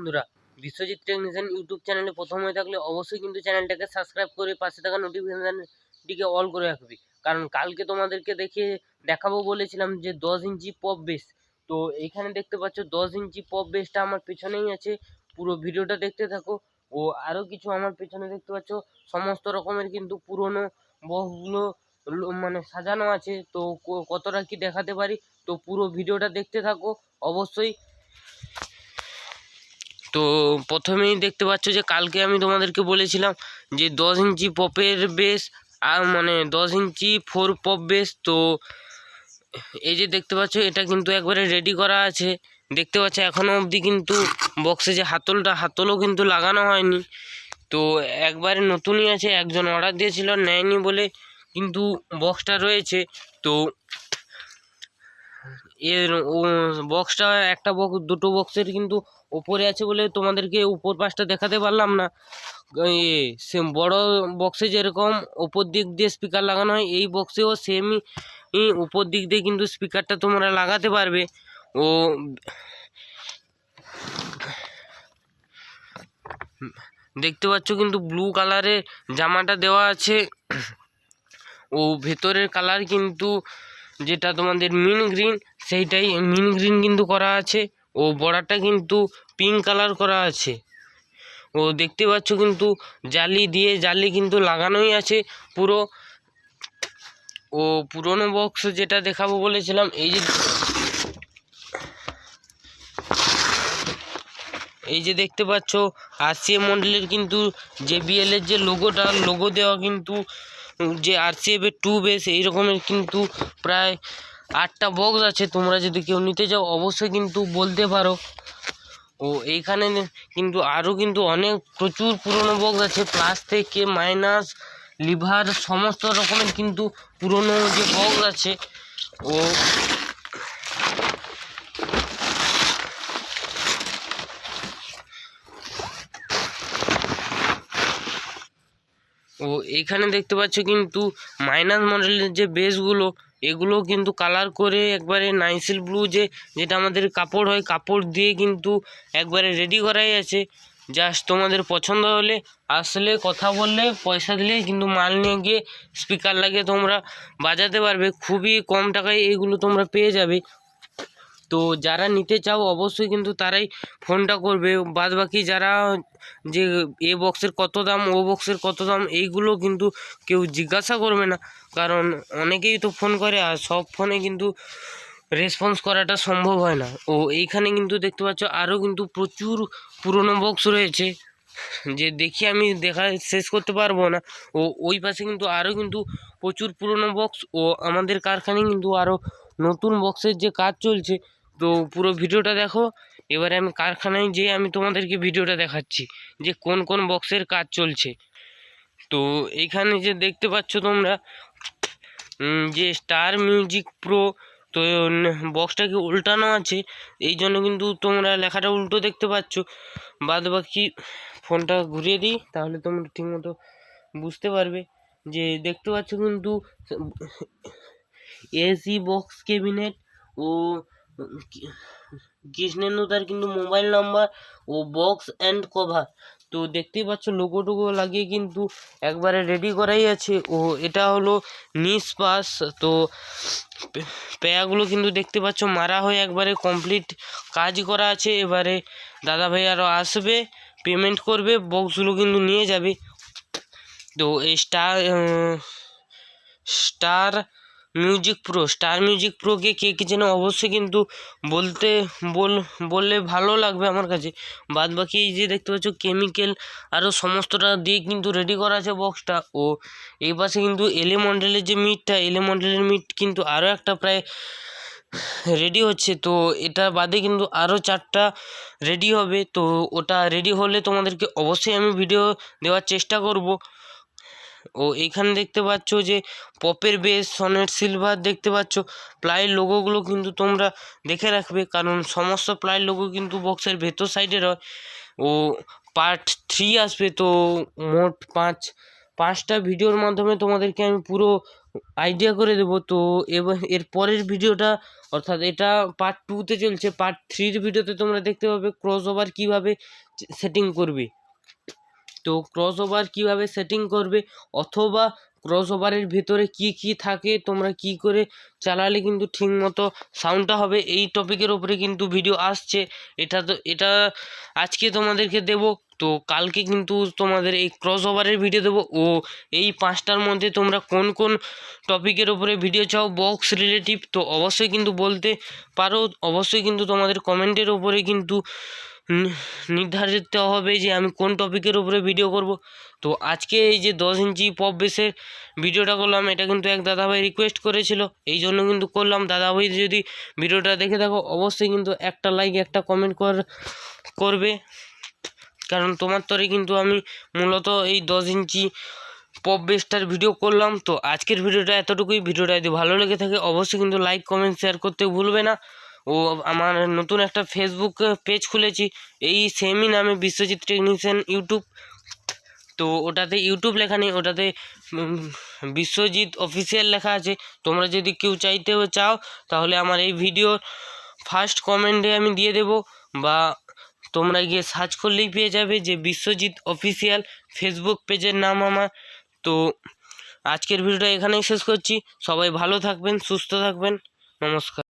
বন্ধুরা, Biswajit technician YouTube চ্যানেলে প্রথম হয়ে থাকলে অবশ্যই কিন্তু চ্যানেলটাকে সাবস্ক্রাইব করে পাশে থাকা নোটিফিকেশানটিকে অল করে রাখবি। কারণ কালকে তোমাদেরকে দেখে দেখাবো বলেছিলাম যে দশ ইঞ্চি পপ বেস। তো এইখানে দেখতে পাচ্ছ দশ ইঞ্চি পপ বেসটা আমার পেছনেই আছে। পুরো ভিডিওটা দেখতে থাকো। ও আরও কিছু আমার পেছনে দেখতে পাচ্ছ। সমস্ত রকমের কিন্তু পুরনো বক্সগুলো মানে সাজানো আছে। তো কতটা কি দেখাতে পারি? তো পুরো ভিডিওটা দেখতে থাকো। অবশ্যই তো প্রথমেই দেখতে পাচ্ছ যে কালকে আমি তোমাদেরকে বলেছিলাম যে দশ ইঞ্চি পপের বেস আর মানে দশ ইঞ্চি ফোর পপ বেস তো এই যে দেখতে পাচ্ছ এটা কিন্তু একবারে রেডি করা আছে। দেখতে পাচ্ছ এখনও অবধি কিন্তু বক্সে যে হাতলটা, হাতলও কিন্তু লাগানো হয়নি। তো একবারে নতুনই আছে, একজন অর্ডার দিয়েছিল, নেয়নি বলে কিন্তু বক্সটা রয়েছে। তো এর বক্সটা একটা বক্স দুটো বক্সের কিন্তু ওপরে আছে বলে তোমাদেরকে উপর পাশটা দেখাতে পারলাম না। সেম বড় বক্সে যেরকম ওপর দিক দিয়ে স্পিকার লাগানো হয়, এই বক্সেও সেমই উপর দিক দিয়ে কিন্তু স্পিকারটা তোমরা লাগাতে পারবে। ও দেখতে পাচ্ছ কিন্তু ব্লু কালারের জামাটা দেওয়া আছে। ও ভেতরের কালার কিন্তু যেটা তোমাদের মিন গ্রিন সেইটাই মিন গ্রিন কিন্তু করা আছে। ও বর্ডারটা কিন্তু পিঙ্ক কালার করা আছে। ও দেখতে পাচ্ছ কিন্তু জালি দিয়ে জালি কিন্তু লাগানোই আছে পুরো। ও পুরনো বক্স যেটা দেখাবো বলেছিলাম, এই যে এই যে দেখতে পাচ্ছ আরসিএম মডেলের কিন্তু জেবিএল এর যে লোগোটা লোগো দেওয়া কিন্তু, যে আরসিএফ এর টু বেস এই রকমের কিন্তু প্রায় আটটা বক্স আছে, তোমরা যদি কেউ নিতে যাও অবশ্যই কিন্তু বলতে পারো। ও, এইখানে কিন্তু আরও কিন্তু অনেক প্রচুর পুরনো বক্স আছে প্লাস থেকে মাইনাস লিভার সমস্ত রকমের কিন্তু পুরনো যে বক্স আছে, ও ও এইখানে দেখতে পাচ্ছ কিন্তু মাইনাস মডেলের যে বেসগুলো, এগুলো কিন্তু কালার করে একবারে নাইসিল ব্লু যে, যেটা আমাদের কাপড় হয়, কাপড় দিয়ে কিন্তু একবারে রেডি করাই আছে। জাস্ট তোমাদের পছন্দ হলে আসলে কথা বললে, পয়সা দিলে কিন্তু মাল নিয়ে গিয়ে স্পিকার লাগিয়ে তোমরা বাজাতে পারবে। খুবই কম টাকায় এইগুলো তোমরা পেয়ে যাবে। তো যারা নিতে চাও অবশ্যই কিন্তু তারাই ফোনটা করবে। বাদ বাকি যারা যে এ বক্সের কত দাম, ও বক্সের কত দাম, এইগুলো কিন্তু কেউ জিজ্ঞাসা করবে না। কারণ অনেকেই তো ফোন করে আর সব ফোনে কিন্তু রেসপন্স করাটা সম্ভব হয় না। ও এইখানে কিন্তু দেখতে পাচ্ছ আরও কিন্তু প্রচুর পুরনো বক্স রয়েছে। যে দেখি আমি দেখা শেষ করতে পারব না। ও ওই পাশে কিন্তু আরও কিন্তু প্রচুর পুরনো বক্স। ও আমাদের কারখানায় কিন্তু আরও নতুন বক্সের যে কাজ চলছে তো পুরো ভিডিওটা দেখো। এবারে আমি কারখানায় যেয়ে আমি তোমাদেরকে ভিডিওটা দেখাচ্ছি, যে কোন কোন বক্সের কাজ চলছে। তো এইখানে যে দেখতে পাচ্ছ তোমরা যে স্টার মিউজিক প্রো তো বক্সটাকে উল্টানো আছে? এই জন্য কিন্তু তোমরা লেখাটা উল্টো দেখতে পাচ্ছ। বাদ বাকি ফোনটা ঘুরিয়ে দিই, তাহলে তোমরা ঠিকমতো বুঝতে পারবে। যে দেখতে পাচ্ছ কিন্তু, এসি বক্স ক্যাবিনেট ও কৃষ্ণেন্দু তার কিন্তু মোবাইল নাম্বার ও বক্স অ্যান্ড কভার। তো দেখতেই পাচ্ছ লোগো টোগো লাগিয়ে কিন্তু একবারে রেডি করাই আছে। ও, এটা হলো নিস পাস। তো পেয়াগুলো কিন্তু দেখতে পাচ্ছ, মারা হয়ে একবারে কমপ্লিট কাজ করা আছে। এবারে দাদা ভাই আরও আসবে পেমেন্ট করবে, বক্সগুলো কিন্তু নিয়ে যাবে। তো এই star star music pro star music প্রোকে কে, কী যেন অবশ্যই কিন্তু বলতে, বল, বললে ভালো লাগবে আমার কাছে। বাদ বাকি এই যে দেখতে পাচ্ছ কেমিক্যাল আরও সমস্তটা দিয়ে কিন্তু রেডি করা আছে বক্সটা ও, এই পাশে কিন্তু এলে মডেলের যে মিটটা এলে মডেলের মিট কিন্তু আরও একটা প্রায় রেডি হচ্ছে। তো এটা বাদে কিন্তু আরও চারটা রেডি হবে। তো ওটা রেডি হলে তোমাদেরকে অবশ্যই আমি ভিডিও দেওয়ার চেষ্টা করব। ও এইখানে দেখতে পাচ্ছ যে পপের বেস সনেট সিলভার দেখতে পাচ্ছ। প্লাইয়ের লোগোগুলো কিন্তু তোমরা দেখে রাখবে, কারণ সমস্ত প্লাইয়ের লোগো কিন্তু বক্সের ভেতর সাইডের হয়। ও পার্ট থ্রি আসবে, তো মোট পাঁচ, পাঁচটা ভিডিওর মাধ্যমে তোমাদেরকে আমি পুরো আইডিয়া করে দেবো। তো এবার, এর পরের ভিডিওটা অর্থাৎ এটা পার্ট টুতে চলছে পার্ট থ্রির ভিডিওতে তোমরা দেখতে পাবে ক্রস ওভার কীভাবে সেটিং করবে। তো ক্রস ওভার কীভাবে সেটিং করবে? অথবা ক্রস ওভারের ভেতরে কি কি থাকে? তোমরা কি করে চালালে কিন্তু ঠিকমতো সাউন্ডটা হবে? এই টপিকের ওপরে কিন্তু ভিডিও আসছে। এটা তো, এটা আজকে তোমাদেরকে দেবো। তো কালকে কিন্তু তোমাদের এই ক্রস ওভারের ভিডিও দেবো। ও এই পাঁচটার মধ্যে তোমরা কোন কোন টপিকের ওপরে ভিডিও চাও? বক্স রিলেটিভ তো অবশ্যই কিন্তু বলতে পারো। অবশ্যই কিন্তু তোমাদের কমেন্টের ওপরে কিন্তু নির্ধারিত হবে যে আমি কোন টপিকের উপরে ভিডিও করব। তো আজকে এই যে দশ ইঞ্চি পপ বেসের ভিডিওটা করলাম, এটা কিন্তু এক দাদাভাই রিকোয়েস্ট করেছিল। এই জন্য কিন্তু করলাম। দাদাভাই যদি ভিডিওটা দেখে থাকো, অবশ্যই কিন্তু একটা লাইক একটা কমেন্ট কর, করবে। কারণ তোমার তরে কিন্তু আমি মূলত এই দশ ইঞ্চি পপ বেসটার ভিডিও করলাম। তো আজকের ভিডিওটা এতটুকুই। ভিডিওটা যদি ভালো লেগে থাকে, অবশ্যই কিন্তু লাইক কমেন্ট শেয়ার করতে ভুলবে না। ও আমার নতুন একটা ফেসবুক পেজ খুলেছি, এই সেমই নামে বিশ্বজিৎ টেকনিশিয়ান ইউটিউব তো ওটাতে ইউটিউব লেখা নেই, ওটাতে বিশ্বজিৎ অফিসিয়াল লেখা আছে। তোমরা যদি কেউ চাইতে চাও, তাহলে আমার এই ভিডিও ফার্স্ট কমেন্টে আমি দিয়ে দেবো, বা তোমরা গিয়ে সার্চ করলেই পেয়ে যাবে যে বিশ্বজিৎ অফিসিয়াল ফেসবুক পেজের নাম আমার। তো আজকের ভিডিওটা এখানেই শেষ করছি। সবাই ভালো থাকবেন, সুস্থ থাকবেন। নমস্কার।